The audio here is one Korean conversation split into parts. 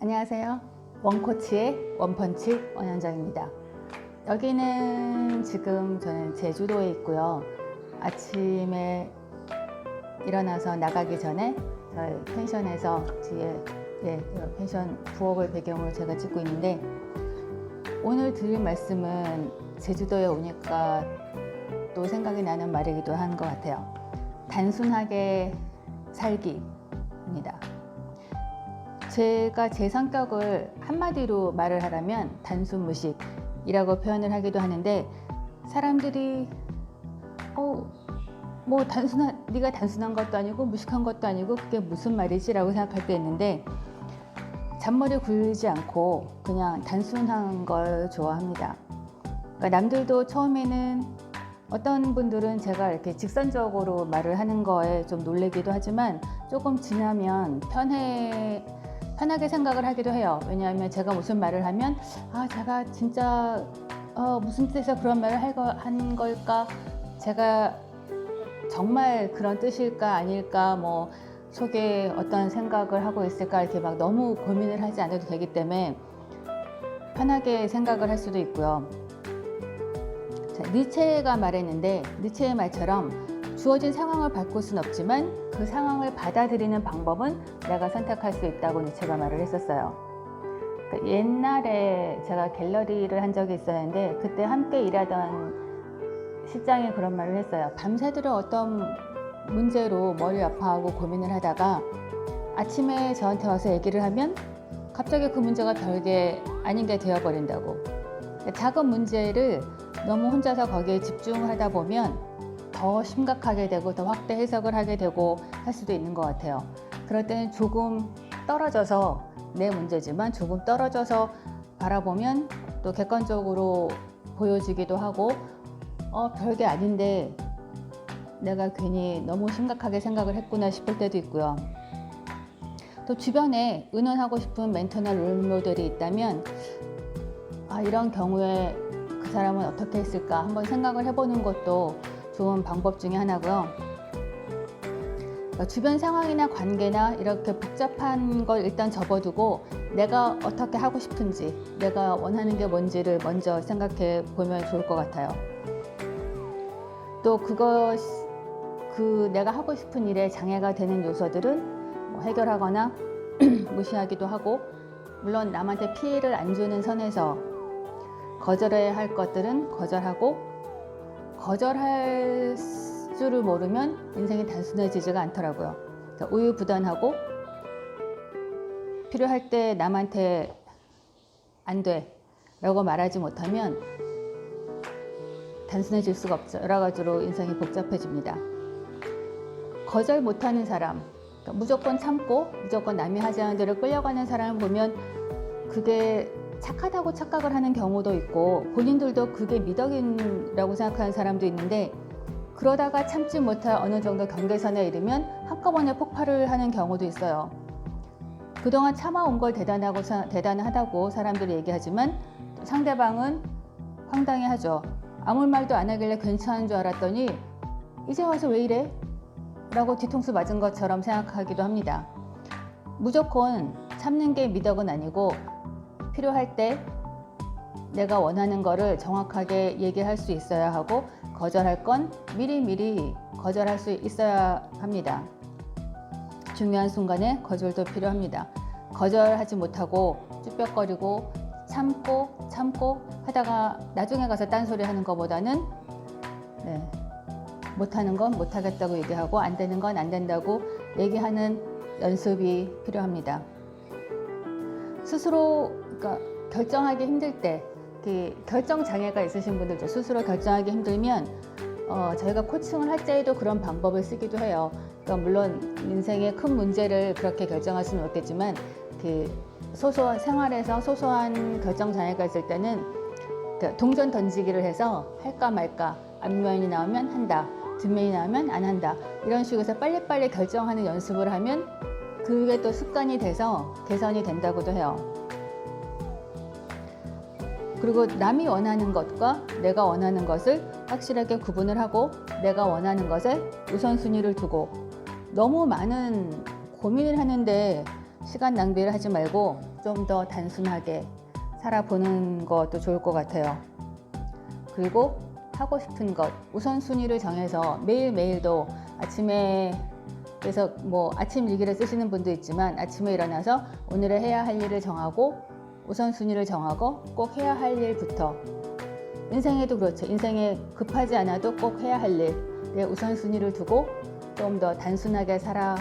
안녕하세요. 원코치의 원펀치 원현정입니다. 여기는 지금 저는 제주도에 있고요. 아침에 일어나서 나가기 전에 저희 펜션에서 뒤에 예, 이 펜션 부엌을 배경으로 제가 찍고 있는데 오늘 드릴 말씀은 제주도에 오니까 또 생각이 나는 말이기도 한 것 같아요. 단순하게 살기입니다. 제가 제 성격을 한마디로 말을 하라면 단순 무식이라고 표현을 하기도 하는데 사람들이 어, 뭐 단순한 네가 단순한 것도 아니고 무식한 것도 아니고 그게 무슨 말이지라고 생각할 때 있는데 잔머리 굴리지 않고 그냥 단순한 걸 좋아합니다. 그러니까 남들도 처음에는 어떤 분들은 제가 이렇게 직선적으로 말을 하는 거에 좀 놀래기도 하지만 조금 지나면 편해 편하게 생각을 하기도 해요. 왜냐하면 제가 무슨 말을 하면 아 제가 진짜 어, 무슨 뜻에서 그런 말을 할 거- 한 걸까? 제가 정말 그런 뜻일까 아닐까 뭐 속에 어떤 생각을 하고 있을까 이렇게 막 너무 고민을 하지 않아도 되기 때문에 편하게 생각을 할 수도 있고요. 자, 니체가 말했는데 니체의 말처럼 주어진 상황을 바꿀 수는 없지만 그 상황을 받아들이는 방법은 내가 선택할 수 있다고 니체가 말을 했었어요. 그러니까 옛날에 제가 갤러리를 한 적이 있었는데 그때 함께 일하던 실장이 그런 말을 했어요. 밤새도록 어떤 문제로 머리 아파하고 고민을 하다가 아침에 저한테 와서 얘기를 하면 갑자기 그 문제가 별게 아닌 게 되어버린다고. 작은 문제를 너무 혼자서 거기에 집중을 하다 보면 더 심각하게 되고 더 확대 해석을 하게 되고 할 수도 있는 것 같아요. 그럴 때는 조금 떨어져서 내 문제지만 조금 떨어져서 바라보면 또 객관적으로 보여지기도 하고 어 별게 아닌데 내가 괜히 너무 심각하게 생각을 했구나 싶을 때도 있고요. 또 주변에 의논하고 싶은 멘토나 롤모델이 있다면 아 이런 경우에 그 사람은 어떻게 했을까 한번 생각을 해보는 것도 좋은 방법 중에 하나고요. 그러니까 주변 상황이나 관계나 이렇게 복잡한 걸 일단 접어두고 내가 어떻게 하고 싶은지, 내가 원하는 게 뭔지를 먼저 생각해 보면 좋을 것 같아요. 또 그것, 그 내가 하고 싶은 일에 장애가 되는 요소들은 뭐 해결하거나 무시하기도 하고, 물론 남한테 피해를 안 주는 선에서 거절해야 할 것들은 거절하고, 거절할 줄을 모르면 인생이 단순해지지가 않더라고요. 그러니까 우유부단하고 필요할 때 남한테 안 돼. 라고 말하지 못하면 단순해질 수가 없죠. 여러 가지로 인생이 복잡해집니다. 거절 못하는 사람, 그러니까 무조건 참고 무조건 남이 하지 않은 대로 끌려가는 사람을 보면 그게 착하다고 착각을 하는 경우도 있고 본인들도 그게 미덕이라고 생각하는 사람도 있는데 그러다가 참지 못할 어느 정도 경계선에 이르면 한꺼번에 폭발을 하는 경우도 있어요. 그동안 참아온 걸 대단하고 사- 대단하다고 사람들이 얘기하지만 상대방은 황당해하죠. 아무 말도 안 하길래 괜찮은 줄 알았더니 이제 와서 왜 이래? 라고 뒤통수 맞은 것처럼 생각하기도 합니다. 무조건 참는 게 미덕은 아니고 필요할 때 내가 원하는 거를 정확하게 얘기할 수 있어야 하고 거절할 건 미리미리 거절할 수 있어야 합니다. 중요한 순간에 거절도 필요합니다. 거절하지 못하고 쭈뼛거리고 참고 참고 하다가 나중에 가서 딴소리 하는 것보다는 네, 못하는 건 못하겠다고 얘기하고 안 되는 건 안 된다고 얘기하는 연습이 필요합니다. 스스로 그러니까 결정하기 힘들 때, 그 결정 장애가 있으신 분들 스스로 결정하기 힘들면 어, 저희가 코칭을 할 때에도 그런 방법을 쓰기도 해요. 그러니까 물론 인생의 큰 문제를 그렇게 결정할 수는 없겠지만 그 소소한 생활에서 소소한 결정 장애가 있을 때는 그 동전 던지기를 해서 할까 말까 앞면이 나오면 한다, 뒷면이 나오면 안 한다 이런 식으로 해서 빨리빨리 결정하는 연습을 하면 그게 또 습관이 돼서 개선이 된다고도 해요. 그리고 남이 원하는 것과 내가 원하는 것을 확실하게 구분을 하고 내가 원하는 것에 우선순위를 두고 너무 많은 고민을 하는데 시간 낭비를 하지 말고 좀 더 단순하게 살아보는 것도 좋을 것 같아요. 그리고 하고 싶은 것 우선순위를 정해서 매일매일도 아침에 그래서 뭐 아침 일기를 쓰시는 분도 있지만 아침에 일어나서 오늘의 해야 할 일을 정하고 우선순위를 정하고 꼭 해야 할 일부터 인생에도 그렇죠. 인생에 급하지 않아도 꼭 해야 할 일에 우선순위를 두고 좀 더 단순하게 살아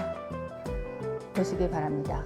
보시기 바랍니다.